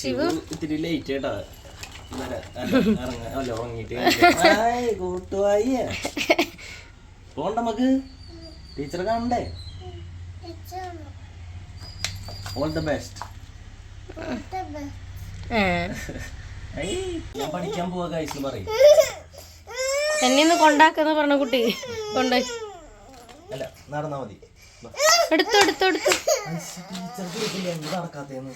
ശിവു. ഇത്തിരി ലേറ്റ് കേട്ടോ. അല്ല ഉറങ്ങിട്ട് കൂട്ടുവായിയ പോണ്ട നമുക്ക് ടീച്ചറെ കാണണ്ടേ? ഓൾ ദ ബെസ്റ്റ് ഞാൻ പഠിക്കാൻ പോവാ ഗൈസ് പറയും. എന്നെ ഒന്ന് കൊണ്ടാക്കുന്ന പറഞ്ഞ കുട്ടി. കൊണ്ട്. അല്ല നടന്നാ മതി. എടുത്തു എടുത്തു എടുത്തു. നടക്കാത്തേന്ന്?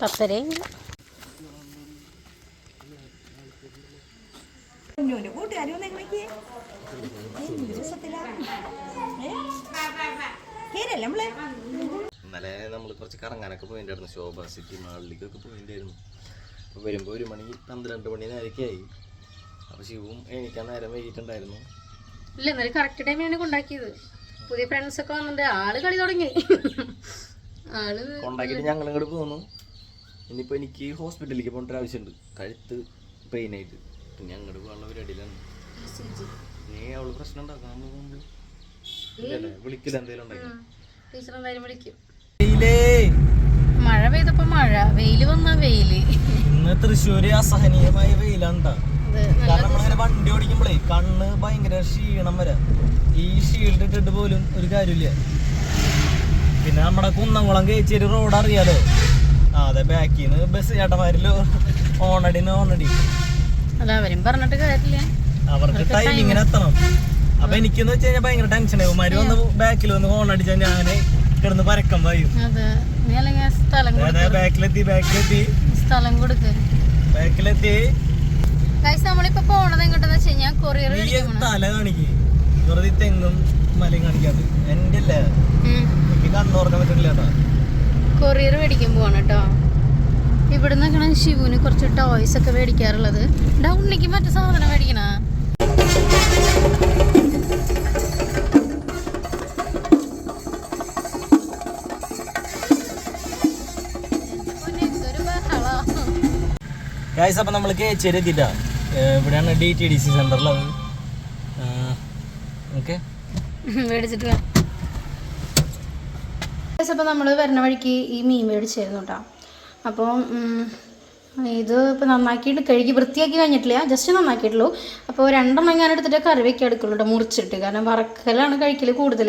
പത്തരയും കുഞ്ഞുവിന്റെ കൂട്ടുകാരി വന്ന് എങ്ങനെയൊക്കെ ഏ? കേരല്ലേ നമ്മളെ? കുറച്ച് പോയിട്ടുണ്ടായിരുന്നു ശോഭ സിറ്റി മാളിലേക്കൊക്കെ പോയിട്ടുണ്ടായിരുന്നു അപ്പോൾ വരുമ്പോൾ ഒരു മണി പന്ത്രണ്ട് മണി നേരൊക്കെ ആയി. അപ്പോൾ ശിവും എണീക്കാൻ നേരം വൈകിട്ടുണ്ടായിരുന്നു. ഇല്ല എന്നാലും കറക്റ്റ് എന്നെ കൊണ്ടാക്കിയത്. പുതിയ ഫ്രണ്ട്സ് ഒക്കെ വന്നിട്ട് ആൾ കളി തുടങ്ങി. ആൾ കൊണ്ടാക്കിയിട്ട് ഞങ്ങൾ ഇങ്ങോട്ട് പോന്നു. ഇനിയിപ്പോൾ എനിക്ക് ഹോസ്പിറ്റലിലേക്ക് പോകേണ്ട ഒരു ആവശ്യമുണ്ട് കഴുത്ത് പെയിൻ ആയിട്ട്. പിന്നെ അങ്ങോട്ട് പോകാനുള്ള പരിപാടിയിലാണ്. നീ അവൾ പ്രശ്നം ഉണ്ടാക്കാൻ വിളിക്കില്ല എന്തെങ്കിലും ഉണ്ടാക്കി ടീച്ചർ എന്തായാലും വിളിക്കും. മഴ പെയ്തപ്പോ മഴ വെയിൽ വന്ന വെയിൽ. ഇന്ന് തൃശ്ശൂര് അസഹനീയമായ വെയിലാണ് അത് കാരണം വണ്ടി ഓടിക്കുമ്പോഴേ കണ്ണ് ഭയങ്കര ക്ഷീണം വരെ. ഈ ഷീൽഡ് ഇട്ടിട്ട് പോലും ഒരു കാര്യമില്ല പിന്നെ നമ്മുടെ കുന്നംകുളം കേച്ചേരി റോഡ് അറിയാലോ? അതെ ബാക്കിൽ നിന്ന് ബസ് ചേട്ടന്മാരിലോ ഓണടിന് ഓണടി. അല്ല അവരും പറഞ്ഞിട്ട് കാര്യമില്ല. അവർക്ക് ടൈമിങ്ങിന് എത്തണം. അപ്പൊ എനിക്കെന്ന് വെച്ച് കഴിഞ്ഞാൽ ഭയങ്കര ടെൻഷൻ ആവും വന്ന് ബാക്കിൽ വന്ന് ഹോൺ അടിച്ചാൽ ഞാൻ കിടന്ന് പരക്കം പായും. അത് നീ അല്ലെങ്കിൽ സ്ഥലം കൊടു- അതെ ബാക്കിലെത്തി ബാക്കിലെത്തി. സ്ഥലം കൊടുക്ക്. ബാക്കിലെത്തി. ഗൈസ് നമ്മളിപ്പോ പോണത് എങ്ങോട്ടെന്ന് വെച്ച് കഴിഞ്ഞാൽ കൊറിയർ നീ തല കാണിക്ക്. വെറുതെ ഈ തെങ്ങും മലയും കാണിക്കാത്ത എന്റെ അല്ലേ എനിക്ക് കണ്ണുറക്കാൻ പറ്റില്ല കേട്ടോ. കൊറിയർ മേടിക്കാൻ പോവാണ് കേട്ടോ. ഇവിടെ നിന്നൊക്കെയാണ് ശിവുന് കുറച്ച് ടോയ്സ് ഒക്കെ മേടിക്കാറുള്ളത്. ഡൗണിലേക്ക് ഉണ്ണിക്ക് മറ്റു സാധനം മേടിക്കണ? ഗായ്സ് അപ്പം നമ്മൾ കേച്ചേരി എത്തിയിട്ടാ. ഇവിടെയാണ് ഡി ടി ഡി സി സെന്ററിലത് ഓക്കെ. മേടിച്ചിട്ട് അപ്പോൾ നമ്മൾ വരുന്ന വഴിക്ക് ഈ മീൻ മേടിച്ചായിരുന്നു കേട്ടോ അപ്പോൾ ഇത് ഇപ്പോൾ നന്നാക്കിയിട്ട് കഴുകി വൃത്തിയാക്കി കഴിഞ്ഞിട്ടില്ല. ജസ്റ്റ് നന്നാക്കിയിട്ടുള്ളൂ. അപ്പോൾ രണ്ടെണ്ണം ഞാൻ എടുത്തിട്ട് കറി വെക്കാൻ എടുക്കുള്ളൂ കേട്ടോ മുറിച്ചിട്ട്. കാരണം വറക്കലാണ് കഴിക്കൽ കൂടുതൽ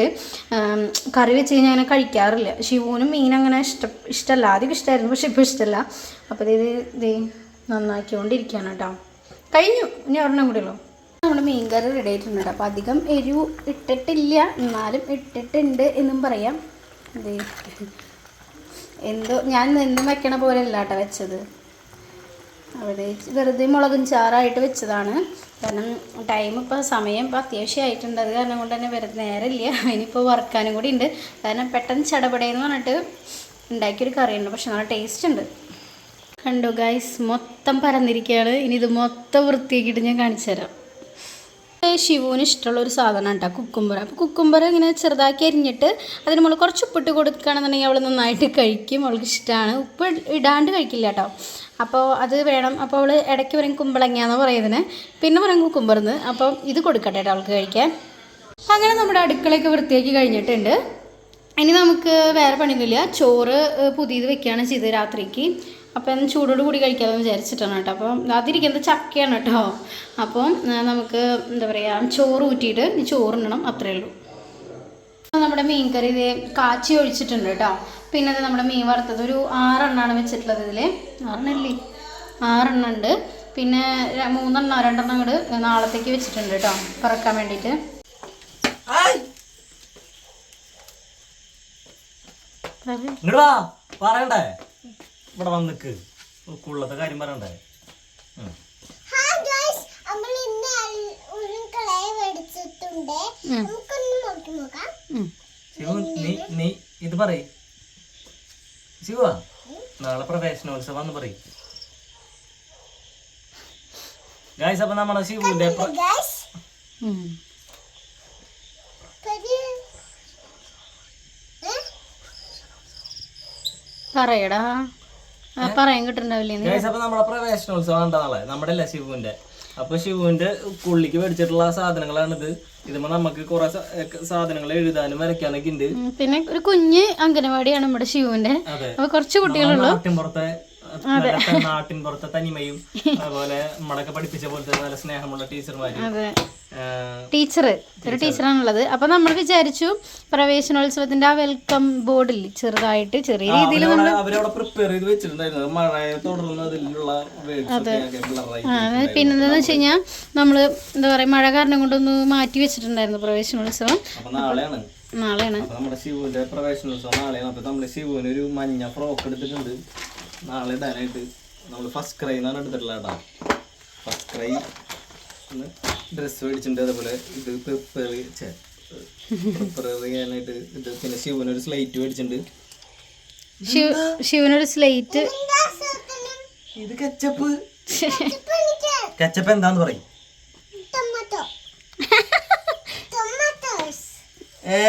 കറി വെച്ച് കഴിഞ്ഞാൽ അങ്ങനെ കഴിക്കാറില്ല. ശിവനും മീൻ അങ്ങനെ ഇഷ്ടം ഇഷ്ടമല്ല ആദ്യം ഇഷ്ടമായിരുന്നു പക്ഷെ ഇപ്പോൾ ഇഷ്ടമല്ല അപ്പോൾ ഇത് ഇത് നന്നാക്കിക്കൊണ്ടിരിക്കുകയാണ് കേട്ടോ. കഴിഞ്ഞു. ഇനി ഒരെണ്ണം കൂടെ ഉള്ളൂ. നമ്മുടെ മീൻ കറി റെഡി ആയിട്ടുണ്ട് കേട്ടോ. അപ്പോൾ അധികം എരിവ് ഇട്ടിട്ടില്ല. എന്നാലും ഇട്ടിട്ടുണ്ട് എന്നും പറയാം. എന്തോ ഞാൻ എന്നും വെക്കണ പോലെ അല്ല കേട്ടോ വെച്ചത്. അവിടെ വെറുതെ മുളകും ചാറായിട്ട് വെച്ചതാണ്. കാരണം ടൈം ഇപ്പോൾ സമയം ഇപ്പോൾ അത്യാവശ്യമായിട്ടുണ്ട് അത് കാരണം കൊണ്ട് തന്നെ വെറുതെ നേരമില്ല. ഇനിയിപ്പോൾ വറുക്കാനും കൂടി ഉണ്ട്. കാരണം പെട്ടെന്ന് ചടപടയെന്ന് പറഞ്ഞിട്ട് ഉണ്ടാക്കിയൊരു കറിയുണ്ട്. പക്ഷെ നല്ല ടേസ്റ്റ് ഉണ്ട്. കണ്ടു ഗൈസ് മൊത്തം പരന്നിരിക്കുകയാണ്. ഇനി ഇത് മൊത്തം വൃത്തിയാക്കിയിട്ട് ഞാൻ കാണിച്ചു തരാം. ശിവുവിന് ഇഷ്ടമുള്ള ഒരു സാധനം കേട്ടോ കുക്കുംബർ അപ്പോൾ കുക്കുംബർ ഇങ്ങനെ ചെറുതാക്കി അരിഞ്ഞിട്ട് അതിന് നമ്മൾ കുറച്ച് ഉപ്പിട്ട് കൊടുക്കുകയാണെന്നുണ്ടെങ്കിൽ അവൾ നന്നായിട്ട് കഴിക്കും. അവൾക്ക് ഇഷ്ടമാണ് ഉപ്പ് ഇടാണ്ട് കഴിക്കില്ല കേട്ടോ അപ്പോൾ അത് വേണം. അപ്പോൾ അവൾ ഇടയ്ക്ക് പറയും കുമ്പളങ്ങാന്ന് പറയുന്നതിന് പിന്നെ പറയും കുക്കുംബർന്ന് അപ്പം ഇത് കൊടുക്കട്ടെ കേട്ടോ അവൾക്ക് കഴിക്കാൻ. അങ്ങനെ നമ്മുടെ അടുക്കളയൊക്കെ വൃത്തിയാക്കി കഴിഞ്ഞിട്ടുണ്ട്. ഇനി നമുക്ക് വേറെ പണിയൊന്നുമില്ല. ചോറ് പുതിയത് വെക്കുകയാണ് ചെയ്തത് രാത്രിക്ക്. അപ്പം ചൂടോട് കൂടി കഴിക്കാമെന്ന് വിചാരിച്ചിട്ടാണ് കേട്ടോ. അപ്പം അതിരിക്കുന്നത് ചക്കയാണ് കേട്ടോ. അപ്പം നമുക്ക് എന്താ പറയുക ചോറ് ഊറ്റിയിട്ട് ഇനി ചോറുണ്ണണം അത്രയേ ഉള്ളൂ. നമ്മുടെ മീൻ കറി ഇത് കാച്ചി ഒഴിച്ചിട്ടുണ്ട് കേട്ടോ. പിന്നെ അത് നമ്മുടെ മീൻ വറുത്തത് ഒരു ആറെണ്ണമാണ് വെച്ചിട്ടുള്ളത് ഇതിൽ ആറെണ്ണല്ലേ? ആറെണ്ണം ഉണ്ട്. പിന്നെ മൂന്നെണ്ണം രണ്ടെണ്ണം കൂടെ നാളത്തേക്ക് വെച്ചിട്ടുണ്ട് കേട്ടോ പറക്കാൻ വേണ്ടിയിട്ട്. പറയണ്ടേ? ഇവിടെ വന്നിക്ക് ഉള്ളത്തെ കാര്യം പറയണ്ടേ. നീ നീ ഇത് പറയ്. ശിവ നാളെ പ്രവേശനോത്സവം എന്ന് പറയും. ഗായ്സ് അപ്പൊ നമ്മളെ ശിവുവിന്റെ ഉം. പറയടാ. പറയാൻ കിട്ടുന്നുണ്ടാവില്ലേ അപ്പൊ നമ്മുടെ പ്രവേശനോത്സവം ഉണ്ട് നമ്മുടെ അല്ല ശിവുവിന്റെ. അപ്പൊ ശിവുവിന്റെ പുള്ളിക്ക് മേടിച്ചിട്ടുള്ള സാധനങ്ങളാണിത്. ഇതുമ്പോ നമുക്ക് കുറെ സാധനങ്ങൾ എഴുതാനും വരയ്ക്കാനൊക്കെ ഉണ്ട്. പിന്നെ ഒരു കുഞ്ഞ് അംഗനവാടിയാണ് നമ്മുടെ ശിവുവിന്റെ. അപ്പൊ കുറച്ച് കുട്ടികളുള്ളൂ. നാട്ടിൻ പുറത്തെ തനിമയും അതുപോലെ നമ്മളൊക്കെ പഠിപ്പിച്ച പോലത്തെ നല്ല സ്നേഹമുള്ള ടീച്ചർമാര്. ടീച്ചർ ഒരു ടീച്ചറാണുള്ളത്. അപ്പൊ നമ്മൾ വിചാരിച്ചു പ്രവേശനോത്സവത്തിന്റെ ആ വെൽക്കം ബോർഡിൽ ചെറുതായിട്ട് ചെറിയ രീതിയിൽ അത് ആ പിന്നെ എന്താന്ന് വെച്ച് കഴിഞ്ഞാൽ നമ്മൾ എന്താ പറയാ മഴ കാരണം കൊണ്ടൊന്ന് മാറ്റി വെച്ചിട്ടുണ്ടായിരുന്നു പ്രവേശനോത്സവം. നാളെയാണ്. നമ്മുടെ ശിവുവിന്റെ പ്രവേശനോത്സവം നാളെയാണ്. അപ്പൊ നമ്മൾ ശിവുവിന് ഒരു മഞ്ഞ ഫ്രോക്ക് എടുത്തിട്ടുണ്ട്. നാളെ ഇടാനായിട്ട് നമ്മൾ ഫസ്റ്റ് ക്രൈ എന്നാണ് എടുത്തിട്ടുള്ളത് കേട്ടോ. ഫസ്റ്റ് ക്രൈ ഡ്രസ്സ് മേടിച്ചിട്ടുണ്ട്. അതേപോലെ ഇത് പെപ്പർ പ്രിപ്പയർ ചെയ്യാനായിട്ട് ഇത് പിന്നെ ശിവനൊരു ഒരു സ്ലൈറ്റ് മേടിച്ചിട്ടുണ്ട്. ശിവ ശിവനൊരു സ്ലൈറ്റ് ഇത് കച്ചപ്പ് കച്ചപ്പ് എന്താന്ന് പറയും. ടൊമാറ്റോ ടൊമാറ്റോസ് ഏ?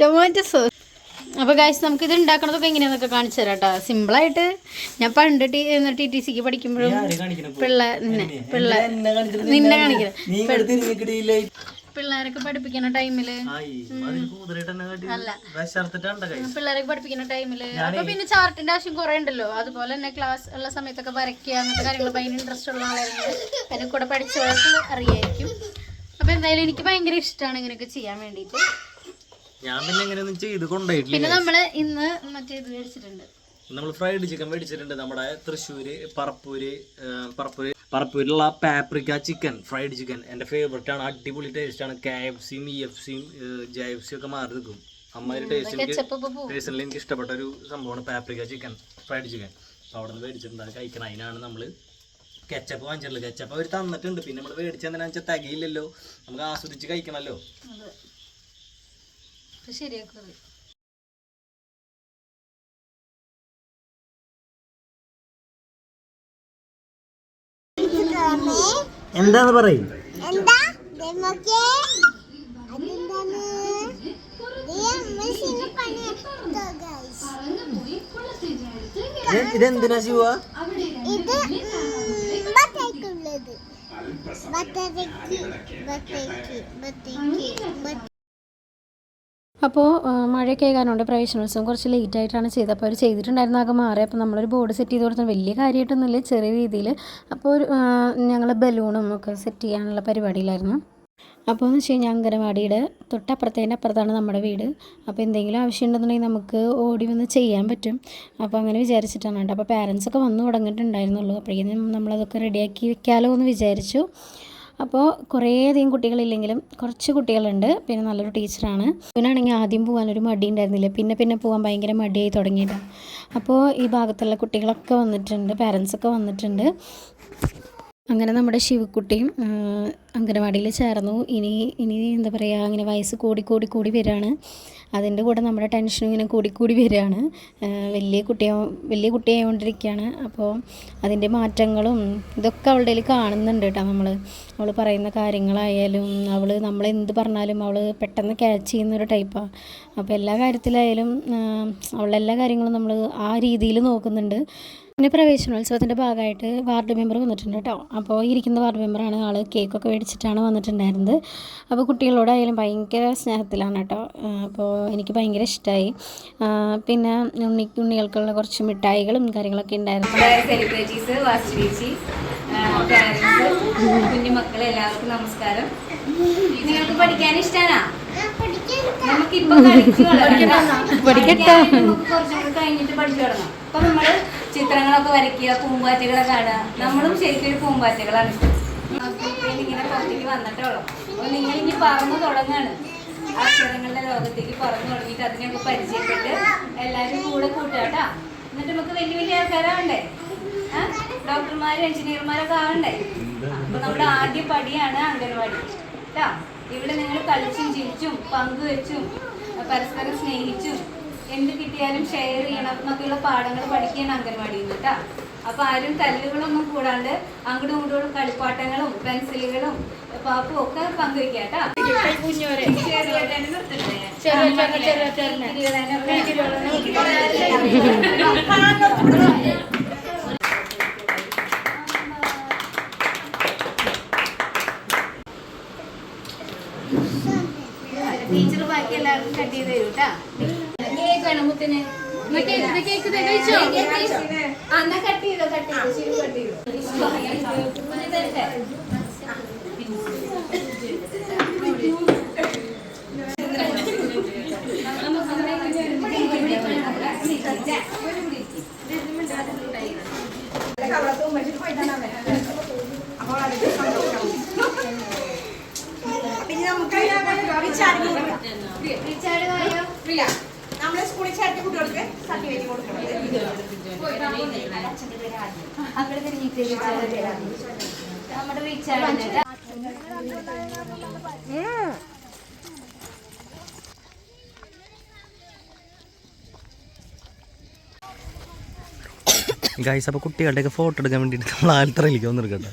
ടൊമാറ്റോ സോസ് അപ്പോൾ ഗൈസ് നമുക്ക് ഇത് ഉണ്ടാക്കണതൊക്കെ എങ്ങനെയാന്നൊക്കെ കാണിച്ചു തരാം കേട്ടോ സിമ്പിളായിട്ട് ഞാൻ പണ്ട് ടി ടി ടി സിക്ക് പഠിക്കുമ്പോഴും? പിള്ളേ നിന്നെ പിള്ളേ നിന്നെ കാണിക്കുന്നത് പിള്ളേരൊക്കെ പഠിപ്പിക്കുന്ന ടൈമിൽ. അതിന് പിള്ളേരൊക്കെ പഠിപ്പിക്കുന്ന ടൈമിൽ. അപ്പൊ പിന്നെ ചാർട്ടിന്റെ ആവശ്യം കുറെ ഉണ്ടല്ലോ. അതുപോലെ തന്നെ ക്ലാസ് ഉള്ള സമയത്തൊക്കെ വരയ്ക്കുക അങ്ങനത്തെ കാര്യങ്ങൾ ഭയങ്കര ഇൻട്രസ്റ്റ് ഉള്ള ആളായിരുന്നു അതിന്റെ കൂടെ പഠിച്ചവർക്ക് അറിയായിരിക്കും. അപ്പൊ എന്തായാലും എനിക്ക് ഭയങ്കര ഇഷ്ടമാണ് ഇങ്ങനെയൊക്കെ ചെയ്യാൻ വേണ്ടിയിട്ട് ഞാൻ പിന്നെ എങ്ങനെയൊന്നും ചെയ്ത് കൊണ്ടുപോയിട്ടില്ല പിന്നെ നമ്മൾ ഇന്ന് മറ്റേ ഇത് മേടിച്ചിട്ടുണ്ട്. നമ്മൾ ഫ്രൈഡ് ചിക്കൻ മേടിച്ചിട്ടുണ്ട് നമ്മുടെ തൃശ്ശൂര് പറപ്പൂര് പറപ്പൂര് പറപ്പൂരിലുള്ള പാപ്രിക്ക ചിക്കൻ ഫ്രൈഡ് ചിക്കൻ എന്റെ ഫേവറേറ്റ് ആണ് അടിപൊളി ടേസ്റ്റ് ആണ്. കെ എഫ് സിയും ഇ എഫ് സിയും ജെ എഫ് സിയും ഒക്കെ മാറി നിൽക്കും. അമ്മയുടെ ടേസ്റ്റ് എനിക്ക് പേഴ്സണലി എനിക്ക് ഇഷ്ടപ്പെട്ട ഒരു സംഭവമാണ് പാപ്രിക്ക ചിക്കൻ ഫ്രൈഡ് ചിക്കൻ അപ്പോൾ അവിടെ നിന്ന് മേടിച്ചിട്ടുണ്ട് അത് കഴിക്കണം. അതിനാണ് നമ്മൾ കെച്ചപ്പ് വാങ്ങിച്ചിട്ടുള്ളത്. കെച്ചപ്പ് അവർ തന്നിട്ടുണ്ട്. പിന്നെ നമ്മൾ മേടിച്ചെന്തിനാന്ന് വെച്ചാൽ തികയില്ലല്ലോ. നമുക്ക് ആസ്വദിച്ച് കഴിക്കണമല്ലോ. ശരിയാക്കുന്നത് എന്താന്ന് പറയും. ഇതെന്തിനാ ശിവ ഇത് ബത്തേക്ക് ബത്തേക്ക് ബത്തേക്ക് ബത്തേക്ക് അപ്പോൾ മഴയൊക്കെ കാരണമുണ്ട് പ്രവേശനോത്സവം കുറച്ച് ലേറ്റ് ആയിട്ടാണ് ചെയ്തത്. അപ്പോൾ അവർ ചെയ്തിട്ടുണ്ടായിരുന്ന ആകെ മാറി. അപ്പോൾ നമ്മളൊരു ബോർഡ് സെറ്റ് ചെയ്ത് കൊടുത്തത് വലിയ കാര്യമായിട്ടൊന്നുമില്ല ചെറിയ രീതിയിൽ അപ്പോൾ ഒരു ഞങ്ങൾ ബലൂണും ഒക്കെ സെറ്റ് ചെയ്യാനുള്ള പരിപാടിയിലായിരുന്നു. അപ്പോൾ എന്ന് വെച്ച് കഴിഞ്ഞാൽ അങ്കനവാടിയുടെ തൊട്ടപ്പുറത്തേന്റെ അപ്പുറത്താണ് നമ്മുടെ വീട്. അപ്പോൾ എന്തെങ്കിലും ആവശ്യമുണ്ടെന്നുണ്ടെങ്കിൽ നമുക്ക് ഓടി വന്ന് ചെയ്യാൻ പറ്റും. അപ്പോൾ അങ്ങനെ വിചാരിച്ചിട്ടാണ് കേട്ടോ. അപ്പോൾ പാരൻസൊക്കെ വന്ന് വന്നു തുടങ്ങിയിട്ടുണ്ടായിരുന്നുള്ളൂ. അപ്പോഴേക്കും നമ്മളതൊക്കെ റെഡിയാക്കി വെക്കാമല്ലോ എന്ന് വിചാരിച്ചു. അപ്പോൾ കുറേയധികം കുട്ടികളില്ലെങ്കിലും കുറച്ച് കുട്ടികളുണ്ട്. പിന്നെ നല്ലൊരു ടീച്ചറാണ്. ഇവനാണെങ്കിൽ ആദ്യം പോകാൻ ഒരു മടി ഉണ്ടായിരുന്നില്ല പിന്നെ പിന്നെ പോകാൻ ഭയങ്കര മടിയായി തുടങ്ങിയിട്ടാണ് അപ്പോൾ ഈ ഭാഗത്തുള്ള കുട്ടികളൊക്കെ വന്നിട്ടുണ്ട്. പാരൻസൊക്കെ വന്നിട്ടുണ്ട്. അങ്ങനെ നമ്മുടെ ശിവക്കുട്ടിയും അംഗനവാടിയിൽ ചേർന്നു. ഇനി ഇനി എന്താ പറയുക അങ്ങനെ വയസ്സ് കൂടി കൂടി കൂടി വരികയാണ് അതിന്റെ കൂടെ നമ്മുടെ ടെൻഷനും ഇങ്ങനെ കൂടി കൂടി വരികയാണ് വലിയ കുട്ടിയാ വലിയ കുട്ടിയായോണ്ടിരിക്കുകയാണ് അപ്പോൾ അതിന്റെ മാറ്റങ്ങളും ഇതൊക്കെ അവളുടെ കാണുന്നുണ്ട് കേട്ടോ നമ്മൾ അവൾ പറയുന്ന കാര്യങ്ങളായാലും അവൾ നമ്മൾ എന്ത് പറഞ്ഞാലും അവൾ പെട്ടെന്ന് ക്യാച്ച് ചെയ്യുന്നൊരു ടൈപ്പാണ് അപ്പോൾ എല്ലാ കാര്യത്തിലായാലും അവളുടെ എല്ലാ കാര്യങ്ങളും നമ്മൾ ആ രീതിയിൽ നോക്കുന്നുണ്ട്. പിന്നെ പ്രവേശനോത്സവത്തിന്റെ ഭാഗമായിട്ട് വാർഡ് മെമ്പർ വന്നിട്ടുണ്ട് കേട്ടോ. അപ്പോൾ ഇരിക്കുന്ന വാർഡ് മെമ്പറാണ് ആൾ കേക്കൊക്കെ മേടിച്ചിട്ടാണ് വന്നിട്ടുണ്ടായിരുന്നത്. അപ്പോൾ കുട്ടികളോടായാലും ഭയങ്കര സ്നേഹത്തിലാണ് കേട്ടോ. അപ്പോൾ എനിക്ക് ഭയങ്കര ഇഷ്ടമായി പിന്നെ ഉണ്ണി ഉണ്ണികൾക്കുള്ള കുറച്ച് മിഠായികളും കാര്യങ്ങളൊക്കെ ഉണ്ടായിരുന്നു. സെലിബ്രിറ്റീസ് കുഞ്ഞുമക്കളെ എല്ലാവർക്കും നമസ്കാരം. നിങ്ങൾക്ക് പഠിക്കാൻ ഇഷ്ടമാണോ നമുക്കിപ്പോ. പഠിക്കട്ടെ. കഴിഞ്ഞിട്ട് പഠിച്ചു തുടങ്ങാം. അപ്പൊ നമ്മൾ ചിത്രങ്ങളൊക്കെ വരയ്ക്കുക പൂമ്പാറ്റകളെ കാണുക. നമ്മളും ശരിക്കും പൂമ്പാറ്റകളാണ്. ഇങ്ങനെ പുറത്തേക്ക് വന്നിട്ടുള്ളൂ നിങ്ങൾ ഇനി പറന്നു തുടങ്ങാണ്. അക്ഷരങ്ങളുടെ ലോകത്തേക്ക് പറന്നു തുടങ്ങിയിട്ട് അതിനെയൊക്കെ പരിചയപ്പെട്ട് എല്ലാവരും കൂടെ കൂട്ടുകട്ടാ എന്നിട്ട് നമുക്ക് വലിയ വലിയ ആൾക്കാരാവണ്ടേ? ഡോക്ടർമാരും എഞ്ചിനീയർമാരൊക്കെ ആവണ്ടേ? അപ്പൊ നമ്മുടെ ആദ്യ പടിയാണ് അംഗൻവാടി. കേട്ടാ. ഇവിടെ നിങ്ങൾ കളിച്ചും ചിരിച്ചും പങ്കുവെച്ചും പരസ്പരം സ്നേഹിച്ചും എന്ത് കിട്ടിയാലും ഷെയർ ചെയ്യണം എന്നൊക്കെയുള്ള പാഠങ്ങൾ പഠിക്കുകയാണ് അംഗൻവാടിയിൽ നിന്ന് കേട്ടാ അപ്പൊ ആരും തല്ലുകളൊന്നും കൂടാണ്ട് അങ്ങോട്ടും ഇങ്ങോട്ടും കളിപ്പാട്ടങ്ങളും പെൻസിലുകളും പാപ്പും ഒക്കെ കേട്ടാ? ഇരുപതിനായിരം ടീച്ചർ ബാക്കി എല്ലാവർക്കും കട്ട് ചെയ്ത് തരൂ കേട്ടാ കേക്ക് വേണം മുത്തിന് കേക്ക് കഴിച്ചോ. എന്നാ കട്ട് ചെയ്തോ കട്ട് ചെയ്തോ. കട്ട് ചെയ്തോ. നമ്മുടെ റിച്ചാർഡ് ഗൈസ് അപ്പോൾ കുട്ടികളുടെയൊക്കെ ഫോട്ടോ എടുക്കാൻ വേണ്ടിയിട്ട് നമ്മൾ ആൽത്തറയിലേക്ക് വന്നിരിക്കട്ടെ.